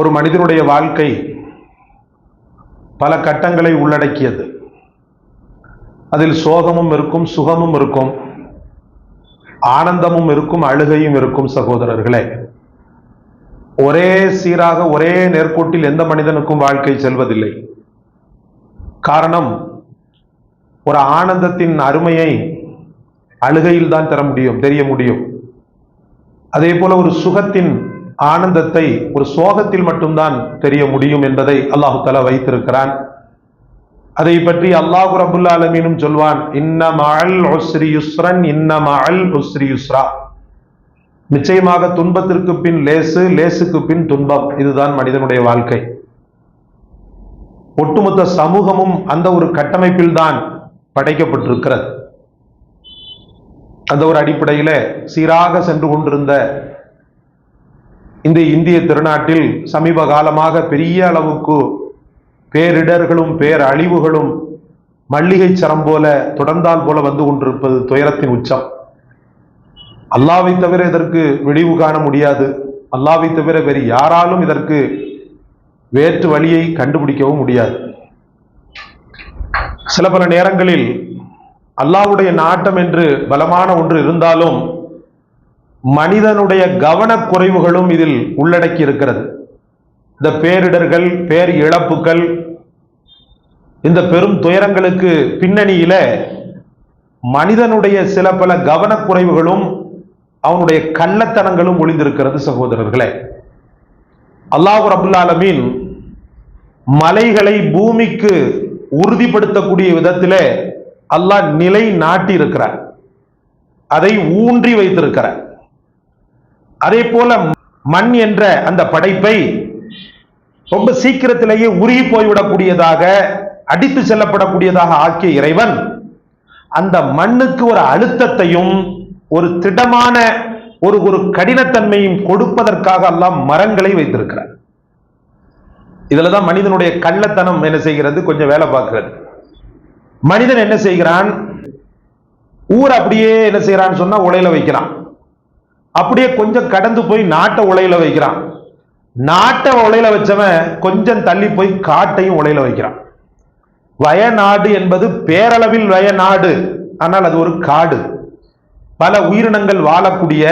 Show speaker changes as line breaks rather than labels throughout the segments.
ஒரு மனிதனுடைய வாழ்க்கை பல கட்டங்களை உள்ளடக்கியது. அதில் சோகமும் இருக்கும் சுகமும் இருக்கும் ஆனந்தமும் இருக்கும் அழுகையும் இருக்கும் சகோதரர்களே. ஒரே சீராக ஒரே நேர்கோட்டில் எந்த மனிதனுக்கும் வாழ்க்கை செல்வதில்லை. காரணம் ஒரு ஆனந்தத்தின் அருமையை அழுகையில் தான் தர முடியும் தெரிய முடியும். அதே போல ஒரு சுகத்தின் ஆனந்தத்தை ஒரு சோகத்தில் மட்டும்தான் தெரிய முடியும் என்பதை அல்லாஹு தலா வைத்திருக்கிறான். அதை பற்றி அல்லாஹு ரபுல்லா அலமீனும் சொல்வான் இன்ன மஅல் யுஸ்ரா. நிச்சயமாக துன்பத்திற்கு பின் லேசு லேசுக்கு பின் துன்பம் இதுதான் மனிதனுடைய வாழ்க்கை. ஒட்டுமொத்த சமூகமும் அந்த ஒரு கட்டமைப்பில் தான் படைக்கப்பட்டிருக்கிறது. அந்த ஒரு அடிப்படையில சீராக சென்று கொண்டிருந்த இந்த இந்திய திருநாட்டில் சமீப காலமாக பெரிய அளவுக்கு பேரிடர்களும் பேரழிவுகளும் மல்லிகை சரம் போல தொடர்ந்தால் போல வந்து கொண்டிருப்பது துயரத்தின் உச்சம். அல்லாவை தவிர இதற்கு விடிவு காண முடியாது. அல்லாவை தவிர வேறு யாராலும் இதற்கு வேற்று வழியை கண்டுபிடிக்கவும் முடியாது. சில பல நேரங்களில் அல்லாவுடைய நாட்டம் என்று பலமான ஒன்று இருந்தாலும் மனிதனுடைய கவனக்குறைவுகளும் இதில் உள்ளடக்கி இருக்கிறது இந்த பேரிடர்கள் பேர் இழப்புகள் இந்த பெரும் துயரங்களுக்கு பின்னணியில மனிதனுடைய சில பல கவனக்குறைவுகளும் அவனுடைய கள்ளத்தனங்களும் ஒளிந்திருக்கிறது சகோதரர்களே. அல்லாஹு ரபுல்லாலமீன் மலைகளை பூமிக்கு உறுதிப்படுத்தக்கூடிய விதத்திலே அல்லாஹ் நிலை நாட்டி இருக்கிறார் அதை ஊன்றி வைத்திருக்கிறார். அதே போல மண் என்ற அந்த படைப்பை ரொம்ப சீக்கிரத்திலேயே உருகி போய்விடக்கூடியதாக அடித்து செல்லப்படக்கூடியதாக ஆக்கிய இறைவன் அந்த மண்ணுக்கு ஒரு அழுத்தத்தையும் ஒரு திடமான ஒரு ஒரு கடினத்தன்மையும் கொடுப்பதற்காக எல்லாம் மரங்களை வைத்திருக்கிறார். இதுலதான் மனிதனுடைய கள்ளத்தனம் என்ன செய்கிறது? கொஞ்சம் வேலை பார்க்கிறது. மனிதன் என்ன செய்கிறான்? ஊர் அப்படியே என்ன செய்யறான்னு சொன்னா உலையில வைக்கிறான். அப்படியே கொஞ்சம் கடந்து போய் நாட்டை உலையில வைக்கிறான். நாட்டை உலையில வச்சவன் கொஞ்சம் தள்ளி போய் காட்டையும் உலையில வைக்கிறான். வயநாடு என்பது பேரளவில் வயநாடு. ஆனால் அது ஒரு காடு. பல உயிரினங்கள் வாழக்கூடிய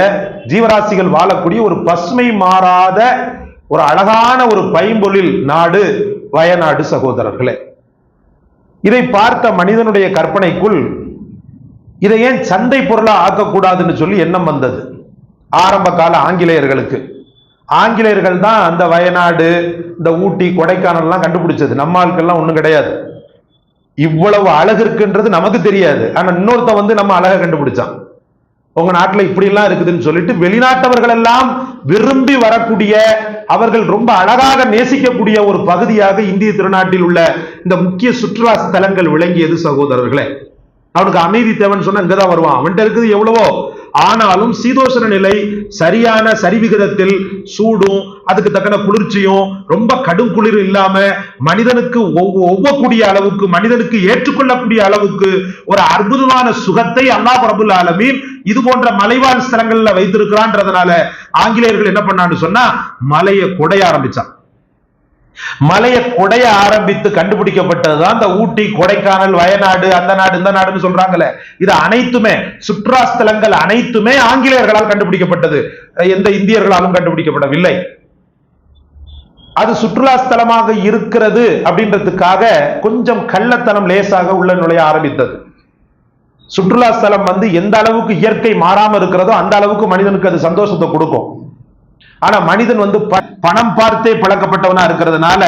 ஜீவராசிகள் வாழக்கூடிய ஒரு பசுமை மாறாத ஒரு அழகான ஒரு பைம்பொழில் நாடு வயநாடு சகோதரர்களே. இதை பார்த்த மனிதனுடைய கற்பனைக்குள் இதை ஏன் சந்தை பொருளா ஆக்கக்கூடாதுன்னு சொல்லி எண்ணம் வந்தது. ஆரம்ப கால ஆங்கிலேயர்களுக்கு. ஆங்கிலேயர்கள் தான் அந்த வயநாடு இந்த ஊட்டி கொடைக்கானல்லாம் கண்டுபிடிச்சது. நம்ம ஆட்கள்லாம் ஒன்றும் கிடையாது. இவ்வளவு அழகு இருக்குன்றது நமக்கு தெரியாது. ஆனால் இன்னொருத்த வந்து நம்ம அழகை கண்டுபிடிச்சான். உங்க நாட்டில் இப்படிலாம் இருக்குதுன்னு சொல்லிட்டு வெளிநாட்டவர்கள் எல்லாம் விரும்பி வரக்கூடிய அவர்கள் ரொம்ப அழகாக நேசிக்கக்கூடிய ஒரு பகுதியாக இந்திய திருநாட்டில் உள்ள இந்த முக்கிய சுற்றுலா ஸ்தலங்கள் விளங்கியது சகோதரர்களே. அவனுக்கு அமைதி தேவைன்னு சொன்னா இங்கதான் வருவான். அவன்கிட்ட இருக்குது எவ்வளவோ. ஆனாலும் சீதோஷண நிலை சரியான சரிவிகிதத்தில் சூடும் அதுக்கு தக்கன குளிர்ச்சியும் ரொம்ப கடும் குளிர் இல்லாம மனிதனுக்கு ஒவ்வக்கூடிய அளவுக்கு மனிதனுக்கு ஏற்றுக்கொள்ளக்கூடிய அளவுக்கு ஒரு அற்புதமான சுகத்தை அல்லாஹ் ரபுல் ஆலமீன் இது போன்ற மலைவாழ் ஸ்தலங்கள்ல வைத்திருக்கிறான்றதுனால ஆங்கிலேயர்கள் என்ன பண்ணான்னு சொன்னா மலையை கொடைய ஆரம்பிச்சான். மலையை குடைய ஆரம்பித்து கண்டுபிடிக்கப்பட்டதுதான் இந்த ஊட்டி கொடைக்கானல் வயநாடு அந்த நாடு இந்த நாடுன்னு சொல்றாங்கல்ல இது அனைத்துமே சுற்றுலா ஸ்தலங்கள் அனைத்துமே ஆங்கிலேயர்களால் கண்டுபிடிக்கப்பட்டது. எந்த இந்தியர்களாலும் கண்டுபிடிக்கப்படவில்லை. அது சுற்றுலா ஸ்தலமாக இருக்கிறது அப்படின்றதுக்காக கொஞ்சம் கள்ளத்தனம் லேசாக உள்ள நுழைய ஆரம்பித்தது. சுற்றுலா ஸ்தலம் வந்து எந்த அளவுக்கு இயற்கை மாறாம இருக்கிறதோ அந்த அளவுக்கு மனிதனுக்கு அது சந்தோஷத்தை கொடுக்கும். ஆனா மனிதன் வந்து ப- பணம் பார்த்தே பழக்கப்பட்டவனா இருக்கிறதுனால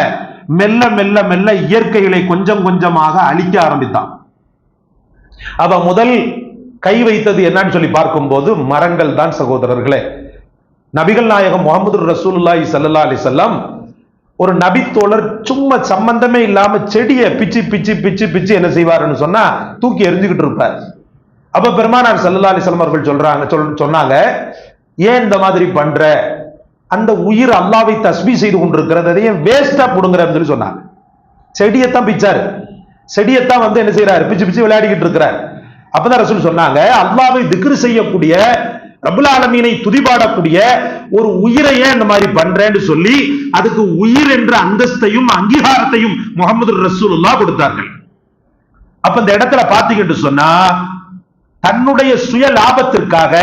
மெல்ல மெல்ல மெல்ல இயற்கைகளை கொஞ்சம் கொஞ்சமாக அழிக்க ஆரம்பித்தான். அவ முதல் கை வைத்தது என்னன்னு சொல்லி பார்க்கும்போது மரங்கள் தான் சகோதரர்களே. நபிகள் நாயகம் முகமது ரசூலுல்லாஹி சல்லா அலி செல்லம் ஒரு நபித்தோழர் சும்மா சம்பந்தமே இல்லாம செடியை பிச்சு பிச்சு பிச்சு பிச்சு என்ன செய்வாருன்னு சொன்னா தூக்கி எரிஞ்சுக்கிட்டு இருப்பார். அப்ப பெருமானார் சல்லா அலி அவர்கள் சொல்றாங்க சொல்- சொன்னாங்க ஏன் இந்த மாதிரி பண்ற? அந்த உயிர் அல்லாவை தஸ்பீ செய்து கொண்டிருக்கிறது அதை வேஸ்டா புடுங்குறன்னு சொல்லி சொன்னாங்க. செடியைத்தான் பிச்சாரு. செடியைத்தான் வந்து என்ன செய்யறாரு பிச்சு பிச்சு விளையாடிக்கிட்டு இருக்கிறார். அப்பதான் ரசூல் சொன்னாங்க அல்லாவை திக்ரு செய்யக்கூடிய ரபுல் ஆலமீனை துதிபாடக்கூடிய ஒரு உயிரை ஏன் இந்த மாதிரி பண்றேன்னு சொல்லி அதுக்கு உயிர் என்ற அந்தஸ்தையும் அங்கீகாரத்தையும் முகமது ரசூலுல்லா கொடுத்தார்கள். அப்ப இந்த இடத்துல பாத்தீங்கன்னு சொன்னா தன்னுடைய சுய லாபத்திற்காக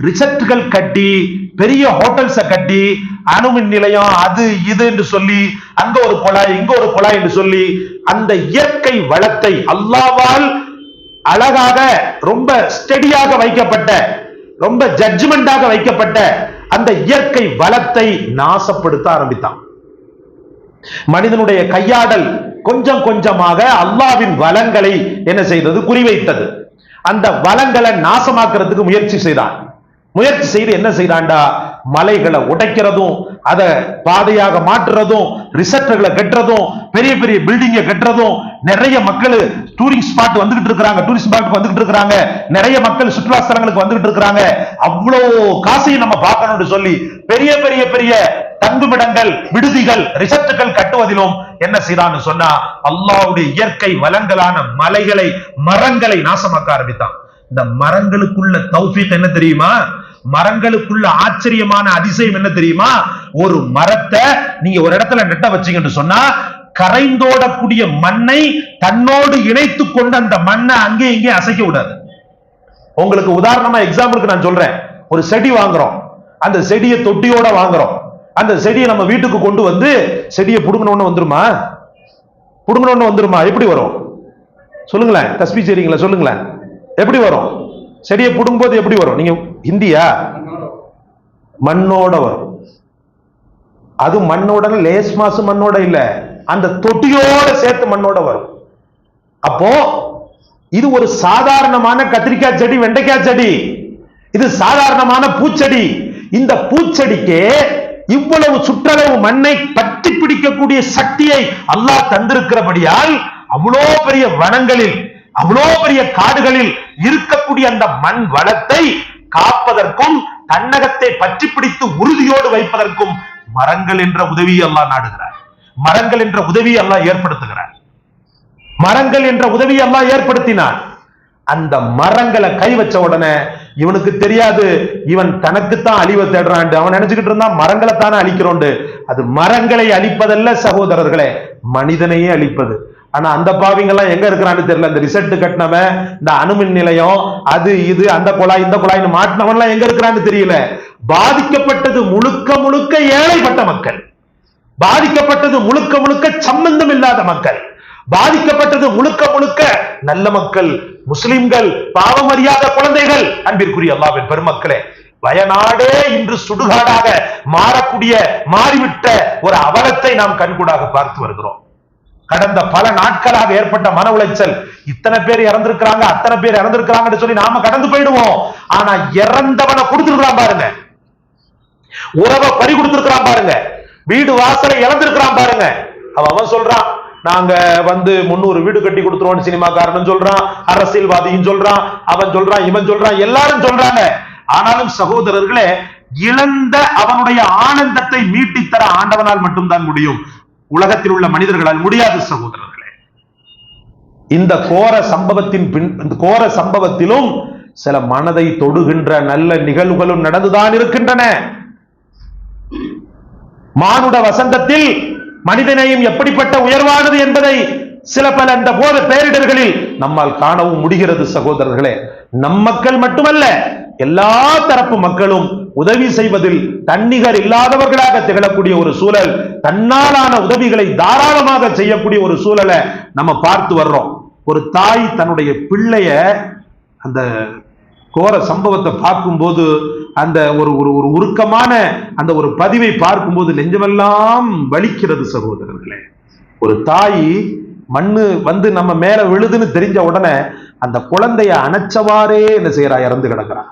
ரிசர்ட்கள் கட்டி பெரிய ஹோட்டல்ஸ கட்டி அணுமின் நிலையம் அது இது என்று சொல்லி அங்க ஒரு குழாய் இங்க ஒரு குழாய் என்று சொல்லி அந்த இயற்கை வளத்தை அல்லாவால் அழகாக ரொம்ப ஸ்டெடியாக வைக்கப்பட்ட ரொம்ப ஜட்ஜ்மெண்டாக வைக்கப்பட்ட அந்த இயற்கை வளத்தை நாசப்படுத்த ஆரம்பித்தான். மனிதனுடைய கையாடல் கொஞ்சம் கொஞ்சமாக அல்லாவின் வளங்களை என்ன செய்தது? குறிவைத்தது. அந்த வளங்களை நாசமாக்குறதுக்கு முயற்சி செய்தான். முயற்சி செய்து என்ன செய்தான்டா மலைகளை உடைக்கிறதும் அதை பாதையாக மாற்றுறதும் ரிசர்ட்களை கட்டுறதும் பெரிய பெரிய பில்டிங்கை கட்டுறதும் நிறைய மக்கள் டூரிங் ஸ்பாட் வந்துகிட்டு இருக்காங்க டூரிஸ்ட் ஸ்பாட் வந்துகிட்டு இருக்காங்க நிறைய மக்கள் சுற்றுலா ஸ்தலங்களுக்கு வந்துகிட்டு இருக்கிறாங்க. அவ்வளோ காசையும் நம்ம பார்க்கணும்னு சொல்லி பெரிய பெரிய பெரிய தங்குமிடங்கள் விடுதிகள் ரிசர்ட்டுகள் கட்டுவதிலும் என்ன செய்தான்னு சொன்னா அல்லாவுடைய இயற்கை வளங்களான மலைகளை மரங்களை நாசமாக்க ஆரம்பித்தான். இந்த மரங்களுக்குள்ள தௌஃபீக் என்ன தெரியுமா? மரங்களுக்குள்ள ஆச்சரியமான அதிசயம் என்ன தெரியுமா? ஒரு மரத்தை நீங்க ஒரு இடத்துல நெட்ட வச்சீங்கன்னு சொன்னா கரைந்தோடக்கூடிய மண்ணை தன்னோடு இணைத்து கொண்டு அந்த மண்ணை அங்கே இங்கே அசைக்க விடாது உங்களுக்கு உதாரணமா எக்ஸாம்பிளுக்கு நான் சொல்றேன். ஒரு செடி வாங்குறோம். அந்த செடியை தொட்டியோட வாங்குறோம். அந்த செடியை நம்ம வீட்டுக்கு கொண்டு வந்து செடியை புடுங்கணும்னு வந்துருமா? புடுங்கணும்னு வந்துருமா? எப்படி வரும்? சொல்லுங்களேன். தஸ்பி சரிங்களா சொல்லுங்களேன். எப்படி வரும்? செடியை பிடுங்கும்போது எப்படி வரும்? நீங்க ஹிந்தியா? மண்ணோட வரும். அது மண்ணோட லேஸ் மாசு மண்ணோட இல்ல. அந்த தொட்டியோட சேர்த்து மண்ணோட வரும். அப்போ இது ஒரு சாதாரணமான கத்திரிக்காய் செடி வெண்டைக்காய் செடி. இது சாதாரணமான பூச்செடி. இந்த பூச்செடிக்கு இவ்வளவு சுற்றளவு மண்ணை பற்றி பிடிக்கக்கூடிய சக்தியை அல்லாஹ் தந்திருக்கிறபடியால் அவ்வளோ பெரிய வனங்களில் அவ்வளோ பெரிய காடுகளில் இருக்கக்கூடிய அந்த மண் வளத்தை காப்பதற்கும் தன்னகத்தை பற்றி பிடித்து உறுதியோடு வைப்பதற்கும் மரங்கள் என்ற உதவியை எல்லாம் நாடுகிறார். மரங்கள் என்ற உதவியை எல்லாம் ஏற்படுத்துகிறார். மரங்கள் என்ற உதவியை எல்லாம் ஏற்படுத்தினார். அந்த மரங்களை கை வச்ச உடனே இவனுக்கு தெரியாது இவன் தனக்குத்தான் அழிவை தேடுறான் அவன் நினைச்சுக்கிட்டு இருந்தான் மரங்களை தானே அழிக்கிறோண்டு அது மரங்களை அழிப்பதல்ல சகோதரர்களே மனிதனையே அழிப்பது. ஆனா அந்த பாவிங்கெல்லாம் எங்க இருக்கிறான்னு தெரியல. இந்த ரிசல்ட் கட்டினவன் இந்த அணுமின் நிலையம் அது இது அந்த குழாய் இந்த குழாய்னு மாட்டினவன் எல்லாம் எங்க இருக்கிறான்னு தெரியல. பாதிக்கப்பட்டது முழுக்க முழுக்க ஏழைப்பட்ட மக்கள். பாதிக்கப்பட்டது முழுக்க முழுக்க சம்பந்தம் இல்லாத மக்கள். பாதிக்கப்பட்டது முழுக்க முழுக்க நல்ல மக்கள் முஸ்லிம்கள் பாவம் அறியாத குழந்தைகள். அன்பிற்குரிய அல்லாவின் பெருமக்களே வயநாடே இன்று சுடுகாடாக மாறக்கூடிய மாறிவிட்ட ஒரு அவலத்தை நாம் கண்கூடாக பார்த்து வருகிறோம். கடந்த பல நாட்களாக ஏற்பட்ட மன உளைச்சல். இத்தனை பேர் இறந்திருக்கிறாங்க அத்தனை பேர் இறந்திருக்கிறாங்கன்னு சொல்லி நாம கடந்து போயிடுவோம். ஆனா இறந்தவனை கொடுத்துருக்கலாம் பாருங்க. உறவை பறி கொடுத்துருக்கிறான் பாருங்க. வீடு வாசலை இழந்திருக்கிறான் பாருங்க. அவன் அவன் சொல்றான் நாங்க வந்து முன்னூறு வீடு கட்டி கொடுத்துருவோம் சினிமாக்காரன் சொல்றான் அரசியல்வாதியும் சொல்றான் அவன் சொல்றான் இவன் சொல்றான் எல்லாரும் சொல்றாங்க. ஆனாலும் சகோதரர்களே இழந்த அவனுடைய ஆனந்தத்தை மீட்டித்தர ஆண்டவனால் மட்டும்தான் முடியும். உலகத்தில் உள்ள மனிதர்களால் முடியாது சகோதரர்களே. இந்த கோர சம்பவத்தின் பின் இந்த கோர சம்பவத்திலும் சில மனதை தொடுகின்ற நல்ல நிகழ்வுகளும் நடந்துதான் இருக்கின்றன. மானுட வசந்தத்தில் மனிதனையும் எப்படிப்பட்ட உயர்வானது என்பதை சில பல அந்த போத பேரிடர்களில் நம்மால் காணவும் முடிகிறது சகோதரர்களே. நம் மக்கள் மட்டுமல்ல எல்லா தரப்பு மக்களும் உதவி செய்வதில் தன்னிகர் இல்லாதவர்களாக திகழக்கூடிய ஒரு சூழல் தன்னாலான உதவிகளை தாராளமாக செய்யக்கூடிய ஒரு சூழலை நம்ம பார்த்து வர்றோம். ஒரு தாய் தன்னுடைய பிள்ளைய அந்த கோர சம்பவத்தை பார்க்கும்போது அந்த ஒரு ஒரு ஒரு உருக்கமான அந்த ஒரு பதிவை பார்க்கும்போது நெஞ்சமெல்லாம் வலிக்கிறது சகோதரர்களே. ஒரு தாய் மண்ணு வந்து நம்ம மேல விழுதுன்னு தெரிஞ்ச உடனே அந்த குழந்தைய அணைச்சவாறே என்ன செய்யறா? இறந்து கிடக்குறான்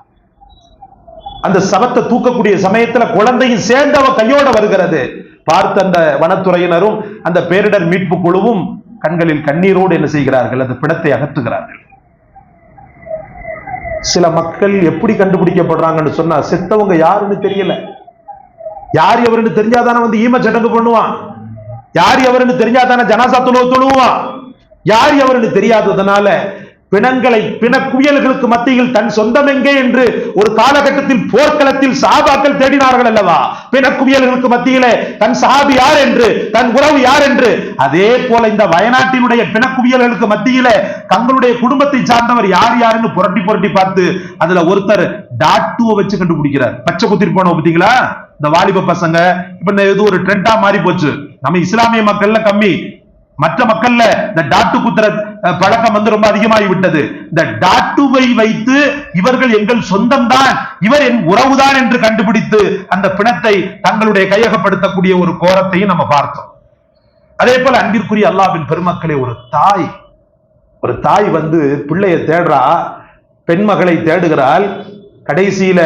அந்த சவத்தை தூக்கக்கூடிய சமயத்துல குழந்தையும் சேர்ந்து அவ கையோட வருகிறது. பார்த்த அந்த வனத்துறையினரும் அந்த பேரிடர் மீட்பு குழுவும் கண்களில் கண்ணீரோடு என்ன செய்கிறார்கள்? அந்த பிணத்தை அகற்றுகிறார்கள். சில மக்கள் எப்படி கண்டுபிடிக்கப்படுறாங்கன்னு சொன்னா செத்தவங்க யாருன்னு தெரியல. யார் எவருன்னு தெரிஞ்சாதானே வந்து ஈம சடங்கு பண்ணுவான். யார் எவருன்னு தெரிஞ்சாதானே ஜனாசா தொழுவ தொழுவான் யார் எவருன்னு தெரியாததுனால பிணங்களை பிண குவியல்களுக்கு மத்தியில் தன் சொந்தம் எங்கே என்று ஒரு காலகட்டத்தில் போர்க்களத்தில் சஹாபாக்கள் தேடினார்கள் அல்லவா? பிண குவியல்களுக்கு மத்தியிலே தன் சஹாபி யார் என்று தன் உறவு யார் என்று? அதே போல இந்த வயநாட்டினுடைய பிண குவியல்களுக்கு மத்தியிலே தங்களுடைய குடும்பத்தை சார்ந்தவர் யார் யாருன்னு புரட்டி புரட்டி பார்த்து அதுல ஒருத்தர் டாட்டுவை வச்சு கண்டுபிடிக்கிறார். பச்சை குத்திட்டு போனோம் பாத்தீங்களா இந்த வாலிப பசங்க இப்ப இந்த இது ஒரு ட்ரெண்டா மாறி போச்சு நம்ம இஸ்லாமிய மக்கள்ல கம்மி. மற்ற மக்கள்ல இந்த டாட்டு குத்துற பழக்கம் வந்து ரொம்ப அதிகமாகி விட்டது இந்த டாட்டுவை வைத்து இவர்கள் எங்கள் சொந்தம்தான் இவர் என் உறவுதான் என்று கண்டுபிடித்து அந்த பிணத்தை தங்களுடைய கையகப்படுத்தக்கூடிய ஒரு கோரத்தையும் நம்ம பார்த்தோம். அதே போல அன்பிற்குரிய அல்லாவின் பெருமக்களே ஒரு தாய் ஒரு தாய் வந்து பிள்ளைய தேடுறா பெண்மகளை தேடுகிறாள் கடைசியில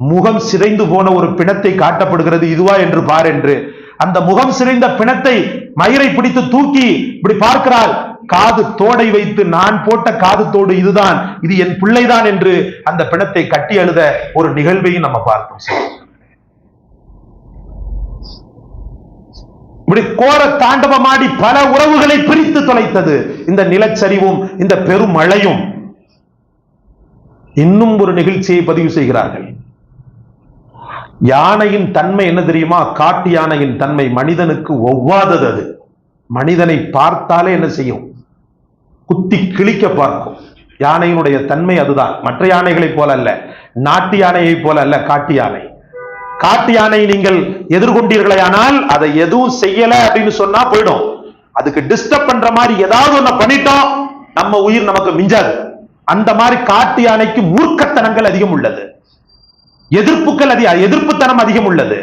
முகம் சிதைந்து போன ஒரு பிணத்தை காட்டப்படுகிறது இதுவா என்று பார் என்று அந்த முகம் சிரிந்த பிணத்தை மயிரை பிடித்து தூக்கி இப்படி பார்க்கிறாள் காது தோடை வைத்து நான் போட்ட காது தோடு இதுதான். இது என் பிள்ளைதான் என்று அந்த பிணத்தை கட்டி அழுத ஒரு நிகழ்வையும் நம்ம பார்த்தோம் இப்படி கோர தாண்டவமாடி பல உறவுகளை பிரித்து தொலைத்தது. இந்த நிலச்சரிவும் இந்த பெருமழையும் இன்னும் ஒரு நிகழ்ச்சியை பதிவு செய்கிறார்கள். யானையின் தன்மை என்ன தெரியுமா? காட்டு யானையின் தன்மை மனிதனுக்கு ஒவ்வாதது அது. மனிதனை பார்த்தாலே என்ன செய்யும்? குத்தி கிழிக்க பார்க்கும். யானையினுடைய தன்மை அதுதான். மற்ற யானைகளைப் போல அல்ல. நாட்டு யானையை போல அல்ல காட்டு யானை. காட்டு யானை நீங்கள் எதிர்கொண்டீர்களையானால் அதை எதுவும் செய்யல அப்படின்னு சொன்னா போயிடும். அதுக்கு டிஸ்டர்ப் பண்ற மாதிரி ஏதாவது ஒண்ணு பண்ணிட்டோம் நம்ம உயிர் நமக்கு மிஞ்சாது. அந்த மாதிரி காட்டு யானைக்கு மூர்க்கத்தனங்கள் அதிகம் உள்ளது. எதிர்ப்புகள் அதிக எதிர்ப்புத்தனம் அதிகம் உள்ளது.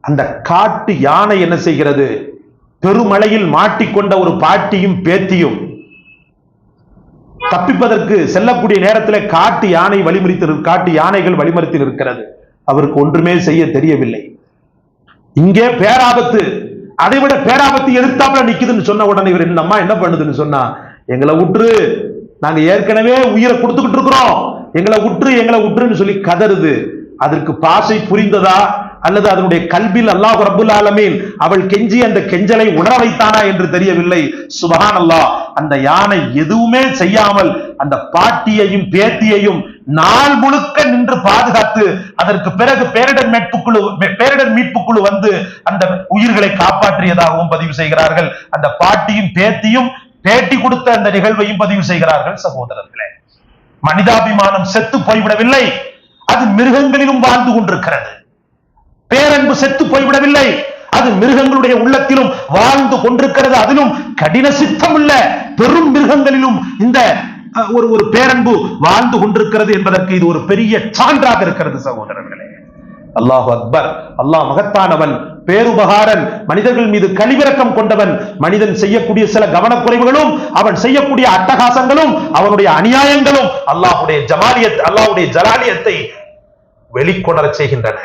அந்த காட்டு யானை என்ன செய்கிறது? பெருமழையில் மாட்டிக்கொண்ட ஒரு பாட்டியும் பேத்தியும் தப்பிப்பதற்கு செல்லக்கூடிய நேரத்தில் காட்டு யானை வழிமறித்து காட்டு யானைகள் வழிமறித்து இருக்கிறது அவருக்கு ஒன்றுமே செய்ய தெரியவில்லை. இங்கே பேராபத்து அதை விட பேராபத்து எதிர்த்தாப்புல நிக்குதுன்னு சொன்ன உடனே இவர் என்னம்மா என்ன பண்ணுதுன்னு? சொன்னா எங்களை விட்டுரு. நாங்க ஏற்கனவே உயிரை கொடுத்துக்கிட்டு இருக்கிறோம். எங்களை உற்று எங்களை உற்றுன்னு சொல்லி கதறுது. அதற்கு பாசை புரிந்ததா? அல்லது அதனுடைய கல்பில் அல்லாஹ் ரபுல் ஆலமீன் அவள் கெஞ்சி அந்த கெஞ்சலை உணர வைத்தானா என்று தெரியவில்லை. சுபஹான் அல்லாஹ் அந்த யானை எதுவுமே செய்யாமல் அந்த பாட்டியையும் பேத்தியையும் நாள் முழுக்க நின்று பாதுகாத்து அதற்கு பிறகு பேரிடர் மீட்பு குழு பேரிடர் மீட்பு குழு வந்து அந்த உயிர்களை காப்பாற்றியதாகவும் பதிவு செய்கிறார்கள். அந்த பாட்டியும் பேத்தியும் பேட்டி கொடுத்த அந்த நிகழ்வையும் பதிவு செய்கிறார்கள் சகோதரர்களே. மனிதாபிமானம் செத்து போய்விடவில்லை. அது மிருகங்களிலும் வாழ்ந்து கொண்டிருக்கிறது. பேரன்பு செத்து போய்விடவில்லை. அது மிருகங்களுடைய உள்ளத்திலும் வாழ்ந்து கொண்டிருக்கிறது. அதிலும் கடின சித்தம் உள்ள பெரும் மிருகங்களிலும் இந்த ஒரு ஒரு பேரன்பு வாழ்ந்து கொண்டிருக்கிறது என்பதற்கு இது ஒரு பெரிய சான்றாக இருக்கிறது சகோதரர்களே. அல்லாஹ் அக்பர். அல்லாஹ் மகத்தானவன் பேருபகாரன் மனிதர்கள் மீது கழிவிறக்கம் கொண்டவன். மனிதன் செய்யக்கூடிய சில கவனக்குறைவுகளும் அவன் செய்யக்கூடிய அட்டகாசங்களும் அவனுடைய அநியாயங்களும் அல்லாஹுடைய ஜமாலியத் அல்லாஹுடைய ஜலாலியத்தை வெளிக்கொணர செய்கின்றன.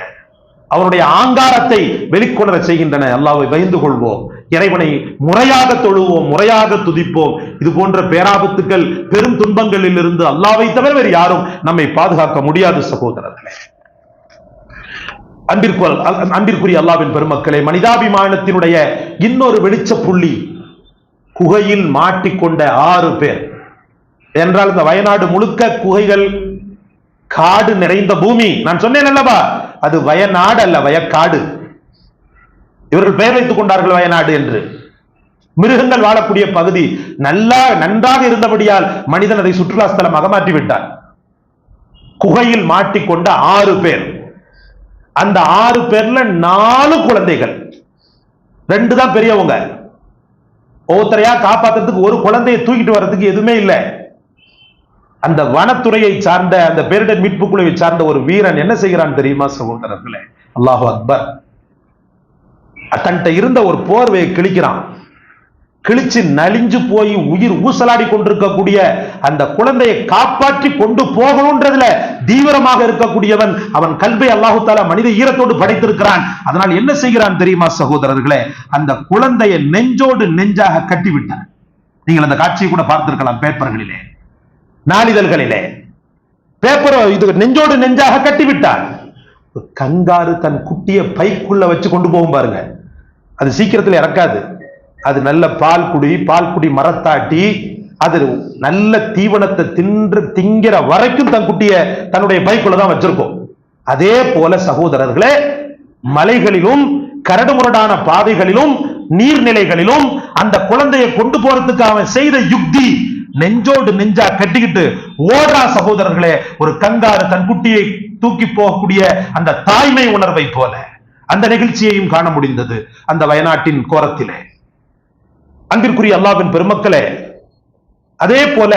அவனுடைய ஆங்காரத்தை வெளிக்கொணர செய்கின்றன. அல்லாவை பயந்து கொள்வோம். இறைவனை முறையாக தொழுவோம் முறையாக துதிப்போம். இது போன்ற பேராபத்துக்கள் பெரும் துன்பங்களில் இருந்து அல்லாவை தவிர வேறு யாரும் நம்மை பாதுகாக்க முடியாது சகோதரர்களே. அன்பிற்கு அன்பிற்குரிய அல்லாவின் பெருமக்களே மனிதாபிமானத்தினுடைய இன்னொரு வெளிச்ச புள்ளி குகையில் மாட்டிக்கொண்ட ஆறு பேர். என்றால் இந்த வயநாடு முழுக்க குகைகள் காடு நிறைந்த பூமி. நான் சொன்னேன் அல்லவா? அது வயநாடு அல்ல வயக்காடு. இவர்கள் பெயர் வைத்துக் கொண்டார்கள் வயநாடு என்று. மிருகங்கள் வாழக்கூடிய பகுதி நல்லா நன்றாக இருந்தபடியால் மனிதன் அதை சுற்றுலா ஸ்தலமாக மாற்றிவிட்டார் குகையில் மாட்டிக்கொண்ட ஆறு பேர். அந்த ஆறு பேர்ல நாலு குழந்தைகள். ரெண்டு தான் பெரியவங்க. ஒவ்வொருத்தரையா காப்பாத்துறதுக்கு ஒரு குழந்தையை தூக்கிட்டு வர்றதுக்கு எதுவுமே இல்லை. அந்த வனத்துறையை சார்ந்த அந்த பேரிடர் மீட்பு குழுவை சார்ந்த ஒரு வீரன் என்ன செய்கிறான் தெரியுமா சகோதரர்களே? அல்லாஹு அக்பர். தன்ட்ட இருந்த ஒரு போர்வையை கிழிக்கிறான். கிழிச்சு நலிஞ்சு போய் உயிர் ஊசலாடி கொண்டிருக்கக்கூடிய அந்த குழந்தையை காப்பாற்றி கொண்டு போகணும்ன்றதுல தீவிரமாக இருக்கக்கூடியவன் அவன் கல்வை அல்லாஹு தாலா மனித ஈரத்தோடு படைத்திருக்கிறான். அதனால் என்ன செய்கிறான் தெரியுமா சகோதரர்களே? அந்த குழந்தையை நெஞ்சோடு நெஞ்சாக கட்டிவிட்டான். நீங்கள் அந்த காட்சியை கூட பார்த்திருக்கலாம் பேப்பர்களிலே நாளிதழ்களிலே. பேப்பர் இது நெஞ்சோடு நெஞ்சாக கட்டிவிட்டான். கங்காரு தன் குட்டியை பைக்குள்ள வச்சு கொண்டு போகும் பாருங்க. அது சீக்கிரத்தில் இறக்காது. அது நல்ல பால் குடி பால் குடி மரத்தாட்டி அது நல்ல தீவனத்தை தின்று திங்கிற வரைக்கும் தன் குட்டிய தன்னுடைய பைக்குள்ள தான் வச்சிருக்கோம். அதே போல சகோதரர்களே மலைகளிலும் கரடுமுரடான பாதைகளிலும் நீர்நிலைகளிலும் அந்த குழந்தையை கொண்டு போறதுக்கு அவன் செய்த யுக்தி நெஞ்சோடு நெஞ்சா கட்டிக்கிட்டு ஓடா சகோதரர்களே ஒரு கங்காரு தன் குட்டியை தூக்கி போகக்கூடிய அந்த தாய்மை உணர்வை போல. அந்த நிகழ்ச்சியையும் காண முடிந்தது அந்த வயநாட்டின் கோரத்திலே. அன்பிற்குரிய அல்லாவின் பெருமக்களே அதே போல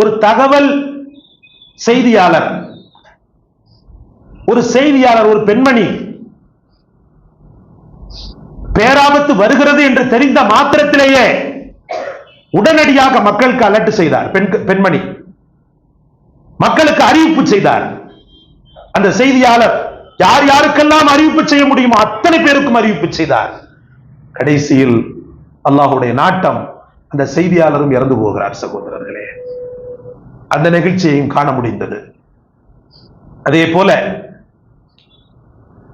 ஒரு தகவல் செய்தியாளர் ஒரு செய்தியாளர் ஒரு பெண்மணி பேராபத்து வருகிறது என்று தெரிந்த மாத்திரத்திலேயே உடனடியாக மக்களுக்கு அலர்ட் செய்தார். பெண் பெண்மணி. மக்களுக்கு அறிவிப்பு செய்தார். அந்த செய்தியாளர் யார் யாருக்கெல்லாம் அறிவிப்பு செய்ய முடியுமோ அத்தனை பேருக்கும் அறிவிப்பு செய்தார். கடைசியில் அல்லாஹுடைய நாட்டம் அந்த செய்தியாளரும் இறந்து போகிறார் சகோதரர்களே. அந்த நிகழ்ச்சியையும் காண முடிந்தது. அதே போல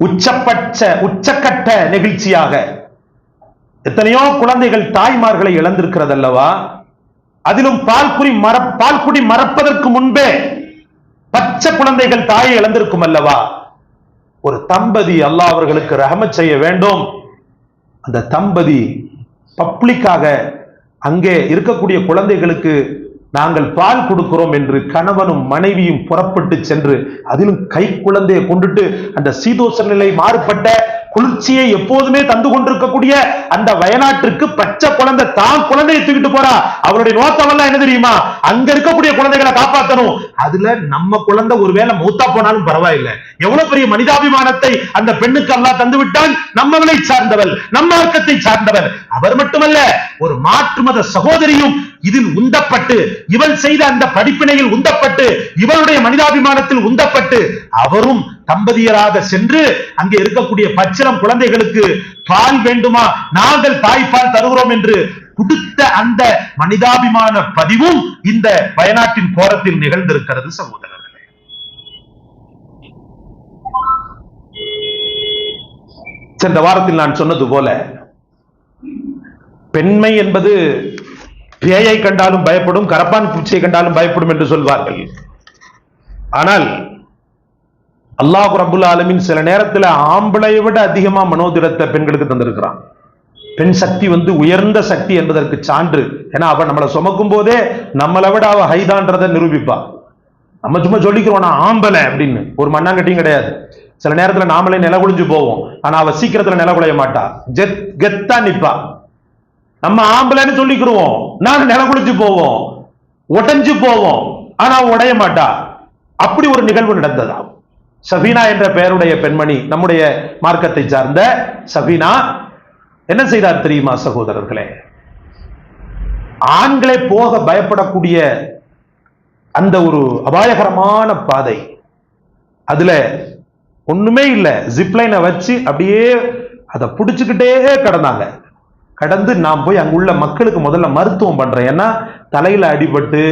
உச்சப்பட்ச உச்சக்கட்ட நிகழ்ச்சியாக எத்தனையோ குழந்தைகள் தாய்மார்களை இழந்திருக்கிறது அல்லவா அதிலும் பால்குடி மர பால்குடி மறப்பதற்கு முன்பே பச்சை குழந்தைகள் தாயை இழந்திருக்கும் அல்லவா? ஒரு தம்பதி அல்லாஹ் அவர்களுக்கு ரஹம செய்ய வேண்டும். அந்த தம்பதி பப்ளிக்காக அங்கே இருக்கக்கூடிய குழந்தைகளுக்கு நாங்கள் பால் கொடுக்கிறோம் என்று கணவனும் மனைவியும் புறப்பட்டு சென்று அதிலும் கை குழந்தையை கொண்டுட்டு அந்த சீதோஷ நிலை மாறுபட்ட குளிர்ச்சியை எப்போதுமே தந்து கொண்டிருக்கக்கூடிய அந்த வயநாட்டிற்கு பச்சை குழந்தை தான் குழந்தையை தூக்கிட்டு போறா. அவருடைய நோக்கம் எல்லாம் என்ன தெரியுமா? அங்க இருக்கக்கூடிய குழந்தைகளை காப்பாத்தணும். அதுல நம்ம குழந்தை ஒருவேளை மூத்தா போனாலும் பரவாயில்லை. எவ்வளவு பெரிய மனிதாபிமானத்தை அந்த பெண்ணுக்கு அல்லா தந்து விட்டான்? நம்மவளை சார்ந்தவள் நம்ம வர்க்கத்தை சார்ந்தவர் அவர் மட்டுமல்ல ஒரு மாற்று மத சகோதரியும் இதில் உந்தப்பட்டு இவள் செய்த அந்த படிப்பினையில் உந்தப்பட்டு இவளுடைய மனிதாபிமானத்தில் உந்தப்பட்டு அவரும் தம்பதியராக சென்று அங்கே இருக்கக்கூடிய பச்சிலம் குழந்தைகளுக்கு பால் வேண்டுமா? நாங்கள் தாய்ப்பால் தருகிறோம் என்று கொடுத்த அந்த மனிதாபிமான பதிவும் இந்த வயநாட்டின் கோரத்தில் நிகழ்ந்திருக்கிறது சகோதரர்களே. சென்ற வாரத்தில் நான் சொன்னது போல பெண்மை என்பது பேயை கண்டாலும் பயப்படும் கரப்பான் பூச்சியை கண்டாலும் பயப்படும் என்று சொல்வார்கள். ஆனால் அல்லாஹ் ரபுல் ஆலமின் சில நேரத்தில் ஆம்பளையை விட அதிகமா மனோதிடத்தை பெண்களுக்கு தந்திருக்கிறான். பெண் சக்தி வந்து உயர்ந்த சக்தி என்பதற்கு சான்று. ஏன்னா அவள் நம்மளை சுமக்கும் போதே நம்மளை விட அவ ஹைதான்றதை நிரூபிப்பா நம்ம சும்மா சொல்லிக்கிறோம் நான் ஆம்பளை அப்படின்னு. ஒரு மண்ணாங்கட்டியும் கிடையாது. சில நேரத்தில் நாமளே நில குளிஞ்சு போவோம். ஆனா அவ சீக்கிரத்துல நில குலைய மாட்டா. ஜெத் கெத்தா நிப்பா. நம்ம ஆம்பளைன்னு சொல்லிக்கிறோம் நான் நில குளிச்சு போவோம். உடைஞ்சு போவோம். ஆனா உடைய மாட்டா. அப்படி ஒரு நிகழ்வு நடந்ததா சபீனா என்ற பெயருடைய பெண்மணி நம்முடைய மார்க்கத்தை சார்ந்த சபீனா. என்ன செய்தார் தெரியுமா சகோதரர்களே? ஆண்களே போக பயப்படக்கூடிய அந்த ஒரு அபாயகரமான பாதை. அதுல ஒண்ணுமே இல்லை. ஜிப்லைனை வச்சு அப்படியே அதை பிடிச்சுக்கிட்டே கடந்தாங்க. கடந்து நான் போய் அங்குள்ள மக்களுக்கு முதல்ல மருத்துவம் பண்றேன். ஏன்னா தலையில அடிபட்டு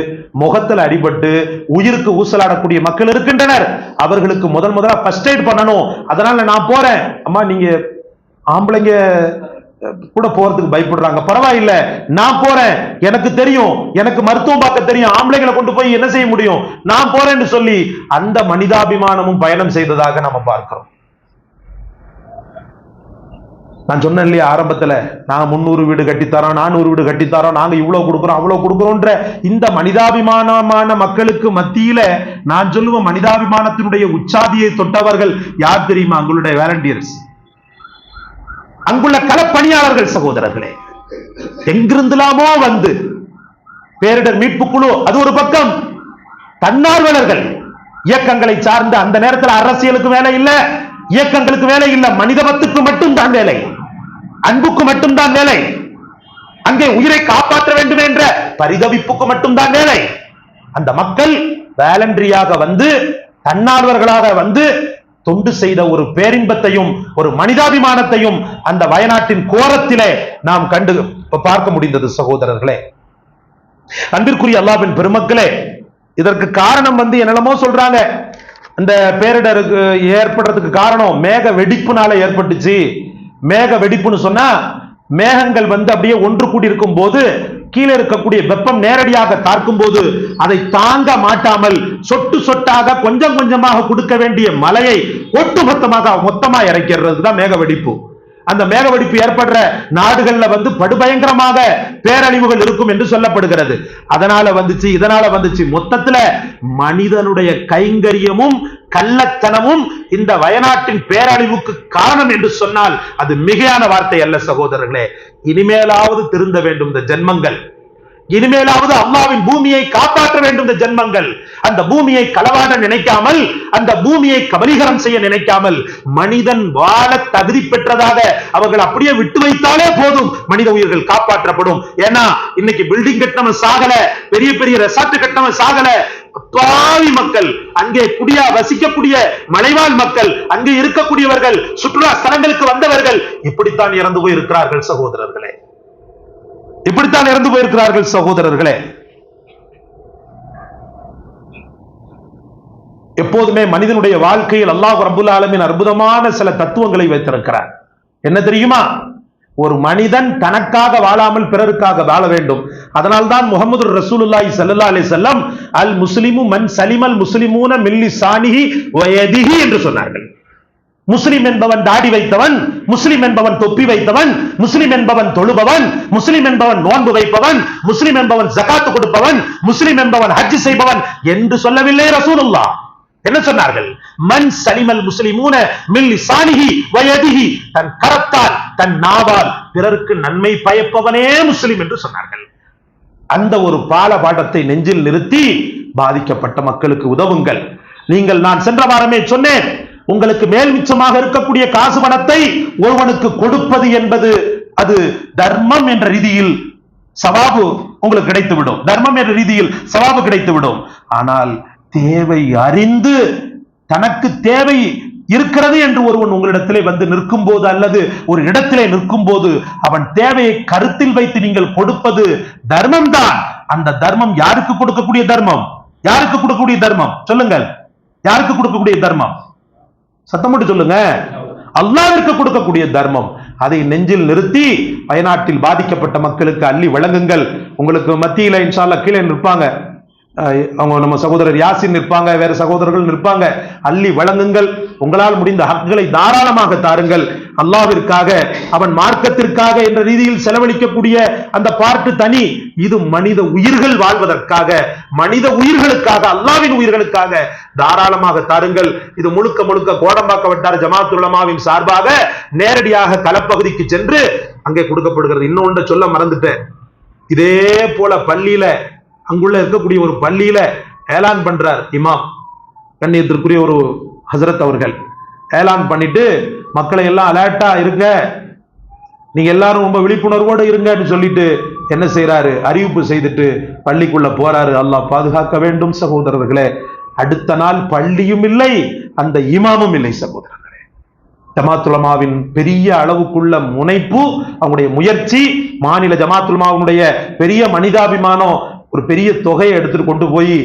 முகத்தில் அடிபட்டு உயிருக்கு ஊசலாடக்கூடிய மக்கள் இருக்கின்றனர். அவர்களுக்கு முதல் முதலாக ஃபர்ஸ்ட் எய்ட் பண்ணணும். அதனால நான் போறேன். அம்மா நீங்க ஆம்பளைங்க கூட போறதுக்கு பயப்படுறாங்க. பரவாயில்ல நான் போறேன். எனக்கு தெரியும் எனக்கு மருத்துவம் பார்க்க தெரியும். ஆம்பளைங்களை கொண்டு போய் என்ன செய்ய முடியும்? நான் போறேன்னு சொல்லி அந்த மனிதாபிமானமும் பயணம் செய்ததாக நம்ம பார்க்கிறோம். நான் சொன்னேன் இல்லையா ஆரம்பத்துல? நான் முந்நூறு வீடு கட்டித்தரோம் நானூறு வீடு கட்டித்தரோம் நாங்க இவ்வளவு கொடுக்குறோம் அவ்வளவு கொடுக்குறோன்ற இந்த மனிதாபிமானமான மக்களுக்கு மத்தியில நான் சொல்லுவேன் மனிதாபிமானத்தினுடைய உச்சாதியை தொட்டவர்கள் யார் தெரியுமா? அங்களுடைய வேலண்டியர்ஸ் அங்குள்ள களப்பணியாளர்கள் சகோதரர்களே எங்கிருந்துலாமோ வந்து பேரிடர் மீட்பு குழு அது ஒரு பக்கம். தன்னார்வலர்கள் இயக்கங்களை சார்ந்த அந்த நேரத்தில் அரசியலுக்கு வேலை இல்ல. இயக்கங்களுக்கு வேலை இல்ல. மனிதவத்துக்கு மட்டும்தான் வேலை. அன்புக்கு மட்டும்தான் வேலை. அங்கே உயிரை காப்பாற்ற வேண்டும் என்ற பரிதவிப்புக்கு மட்டும்தான் வேலை. அந்த மக்கள் வேலன்றியாக வந்து தன்னார்வர்களாக வந்து தொண்டு செய்த ஒரு பேரின்பத்தையும் ஒரு மனிதாபிமானத்தையும் அந்த வயநாட்டின் கோரத்திலே நாம் கண்டு பார்க்க முடிந்தது சகோதரர்களே. அன்பிற்குரிய அல்லாவின் பெருமக்களே இதற்கு காரணம் வந்து என்னென்னமோ சொல்றாங்க. அந்த பேரிடருக்கு ஏற்படுறதுக்கு காரணம் மேக வெடிப்புனால ஏற்பட்டுச்சு. மேக வெடிப்புன்னு சொன்னா மேகங்கள் வந்து அப்படியே ஒன்று கூடி இருக்கும் போது கீழே இருக்கக்கூடிய வெப்பம் நேரடியாக தாக்கும் போது அதை தாங்க மாட்டாமல் சொட்டு சொட்டாக கொஞ்சம் கொஞ்சமாக கொடுக்க வேண்டிய மலையை ஒட்டுமொத்தமாக மொத்தமா இறக்கிறது தான் மேக வெடிப்பு. அந்த மேகவெடிப்பு ஏற்படுற நாடுகள்ல வந்து படுபயங்கரமாக பேரழிவுகள் இருக்கும் என்று சொல்லப்படுகிறது. அதனால வந்துச்சு இதனால வந்துச்சு. மொத்தத்துல மனிதனுடைய கைங்கரியமும் கள்ளத்தனமும் இந்த வயநாட்டின் பேரழிவுக்கு காரணம் என்று சொன்னால் அது மிகையான வார்த்தை அல்ல சகோதரர்களே. இனிமேலாவது திருந்த வேண்டும் இந்த ஜென்மங்கள். இனிமேலாவது அம்மாவின் பூமியை காப்பாற்ற வேண்டும் இந்த ஜென்மங்கள். அந்த பூமியை களவாட நினைக்காமல் அந்த பூமியை கபலீகரம் செய்ய நினைக்காமல் மனிதன் வாழ தகுதி பெற்றதாக அவர்கள் அப்படியே விட்டு வைத்தாலே போதும் மனித உயிர்கள் காப்பாற்றப்படும். ஏன்னா இன்னைக்கு பில்டிங் கட்டணம் சாகல பெரிய பெரிய ரெசார்ட் கட்டணம் சாகல. பாவி மக்கள் அங்கே குடியா வசிக்கக்கூடிய மலைவாழ் மக்கள் அங்கே இருக்கக்கூடியவர்கள் சுற்றுலா ஸ்தலங்களுக்கு வந்தவர்கள் இப்படித்தான் இறந்து போய் இருக்கிறார்கள் சகோதரர்களே. இப்படித்தான் இறந்து போயிருக்கிறார்கள் சகோதரர்களே. எப்போதுமே மனிதனுடைய வாழ்க்கையில் அல்லாஹ் ரபுல் ஆலமின் அற்புதமான சில தத்துவங்களை வைத்திருக்கிறார். என்ன தெரியுமா? ஒரு மனிதன் தனக்காக வாழாமல் பிறருக்காக வாழ வேண்டும். அதனால்தான் முகமது ரசூலுல்லாஹி சல்லா அலி செல்லம் அல் முஸ்லிமு மன் சலிமல் முஸ்லிமூன மில்லி சானிஹி வயதிஹி என்று சொன்னார்கள். முஸ்லிம் என்பவன் தாடி வைத்தவன் முஸ்லிம் என்பவன் தொப்பி வைத்தவன் முஸ்லிம் என்பவன் தொழுபவன் முஸ்லிம் என்பவன் நோன்பு வைப்பவன் முஸ்லிம் என்பவன் ஜகாத்து கொடுப்பவன் முஸ்லிம் என்பவன் ஹஜ் செய்பவன் என்று சொல்லவில்லை ரசூலுல்லா என்ன சொன்னார்கள்? மன் சலிமல் முஸ்லிமூன மில்லி சாணிகி வயதிகி தன் கரத்தால் தன் நாவால் பிறருக்கு நன்மை பயப்பவனே முஸ்லிம் என்று சொன்னார்கள். அந்த ஒரு பால பாடத்தை நெஞ்சில் நிறுத்தி பாதிக்கப்பட்ட மக்களுக்கு உதவுங்கள். நீங்கள் நான் சென்ற வாரமே சொன்னேன் உங்களுக்கு மேல் மிச்சமாக இருக்கக்கூடிய காசு பணத்தை ஒருவனுக்கு கொடுப்பது என்பது அது தர்மம் என்ற ரீதியில் சவாபு உங்களுக்கு கிடைத்துவிடும். தர்மம் என்ற ரீதியில் சவாபு கிடைத்துவிடும். ஆனால் தேவை அறிந்து தனக்கு தேவை இருக்கிறது என்று ஒருவன் உங்களிடத்திலே வந்து நிற்கும் போது அல்லது ஒரு இடத்திலே நிற்கும் போது அவன் தேவையை கருத்தில் வைத்து நீங்கள் கொடுப்பது தர்மம் தான் அந்த தர்மம் யாருக்கு கொடுக்கக்கூடிய தர்மம்? யாருக்கு கொடுக்கக்கூடிய தர்மம்? சொல்லுங்கள். யாருக்கு கொடுக்கக்கூடிய தர்மம்? சத்தம் போட்டு சொல்லுங்க. அல்லாவிற்கு கொடுக்கக்கூடிய தர்மம். அதை நெஞ்சில் நிறுத்தி வயநாட்டில் பாதிக்கப்பட்ட மக்களுக்கு அள்ளி வழங்குங்கள். உங்களுக்கு மத்தியில இன்ஷால்ல கீழே நிற்பாங்க. அவங்க நம்ம சகோதரர் யாசின் நிற்பாங்க வேற சகோதரர்கள் நிற்பாங்க. அள்ளி வழங்குங்கள். உங்களால் முடிந்த ஹக்குகளை தாராளமாக தாருங்கள். அல்லாவிற்காக அவன் மார்க்கத்திற்காக என்ற ரீதியில் செலவழிக்கக்கூடிய அந்த பார்ட்டு தனி. இது மனித உயிர்கள் வாழ்வதற்காக மனித உயிர்களுக்காக அல்லாவின் உயிர்களுக்காக தாராளமாக தாருங்கள். இது முழுக்க முழுக்க கோடம்பாக்க வட்டார ஜமாத்துலமாவின் சார்பாக நேரடியாக களப்பகுதிக்கு சென்று அங்கே கொடுக்கப்படுகிறது. இன்னொன்று சொல்ல மறந்துட்டேன். இதே போல பள்ளியில அங்குள்ள இருக்கக்கூடிய ஒரு பள்ளியில ஏலான் பண்றார் இமாம். கண்ணியத்திற்குரிய ஒரு ஹசரத் அவர்கள். ஏலான் பண்ணிட்டு மக்களை எல்லாம் அலர்ட்டா இருங்க. நீங்க எல்லாரும் ரொம்ப விழிப்புணர்வோடு இருங்கன்னு சொல்லிட்டு என்ன செய்யறாரு அறிவிப்பு செய்துட்டு பள்ளிக்குள்ள போறாரு. அல்லாஹ் பாதுகாக்க வேண்டும் சகோதரர்களே. அடுத்த நாள் பள்ளியும் இல்லை அந்த இமாமும் இல்லை சகோதரர்களே. ஜமாத்துலமாவின் பெரிய அளவுக்குள்ள முனைப்பு அவங்களுடைய முயற்சி மாநில ஜமாத்துலமாவுடைய பெரிய மனிதாபிமானம் ஒரு பெரிய தொகையை எடுத்துட்டு கொண்டு போய்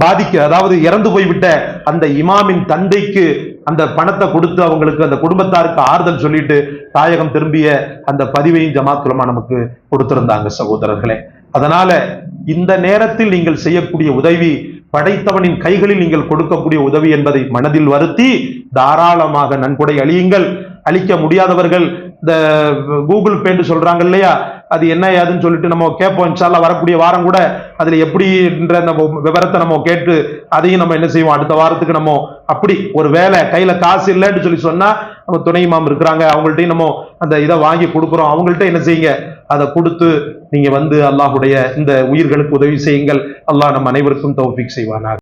பாதிக்க அதாவது இறந்து போய்விட்ட அந்த இமாமின் தந்தைக்கு அந்த பணத்தை கொடுத்து அவங்களுக்கு அந்த குடும்பத்தாருக்கு ஆறுதல் சொல்லிட்டு தாயகம் திரும்பிய அந்த பதிவையும் ஜமாத்துலமா நமக்கு கொடுத்திருந்தாங்க சகோதரர்களே. அதனால இந்த நேரத்தில் நீங்கள் செய்யக்கூடிய உதவி படைத்தவனின் கைகளில் நீங்கள் கொடுக்கக்கூடிய உதவி என்பதை மனதில் வருத்தி தாராளமாக நன்கொடை அழியுங்கள் அளிக்க முடியாதவர்கள் இந்த கூகுள் பேன்னு சொல்றாங்க இல்லையா? அது என்ன ஏதுன்னு சொல்லிட்டு நம்ம கேட்போம். இன்ஷால்லா வரக்கூடிய வாரம் கூட அதுல எப்படின்ற அந்த விவரத்தை நம்ம கேட்டு அதையும் நம்ம என்ன செய்வோம்? அடுத்த வாரத்துக்கு நம்ம அப்படி ஒரு வேலை கையில காசு இல்லைன்னு சொல்லி சொன்னா நம்ம துணை மாம் இருக்கிறாங்க. அவங்கள்ட்டையும் நம்ம அந்த இதை வாங்கி கொடுக்குறோம். அவங்கள்ட்ட என்ன செய்யுங்க? அதை கொடுத்து நீங்க வந்து அல்லாஹுடைய இந்த உயிர்களுக்கு உதவி செய்யுங்கள். அல்லாஹ் நம் அனைவருக்கும் தௌஃபிக் செய்வானாக.